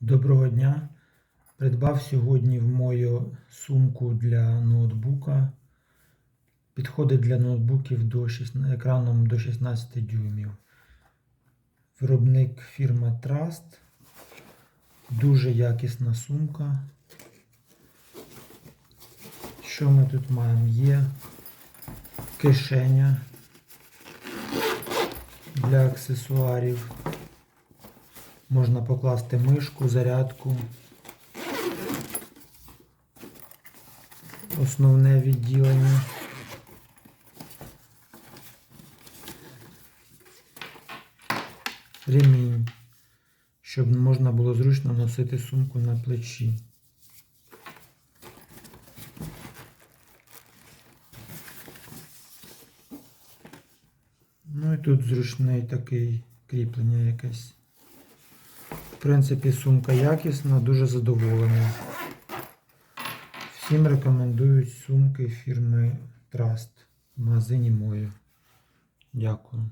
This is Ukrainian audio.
Доброго дня. Придбав сьогодні в мою сумку для ноутбука. Підходить для ноутбуків до 16, екраном до 16 дюймів. Виробник фірма Trust. Дуже якісна сумка. Що ми тут маємо? Є кишеня для аксесуарів. Можна покласти мишку, зарядку. Основне відділення. Ремінь, щоб можна було зручно носити сумку на плечі. Ну і тут зручний такий кріплення якесь. В принципі, сумка якісна, дуже задоволений. Всім рекомендують сумки фірми Trust в магазині Моя. Дякую.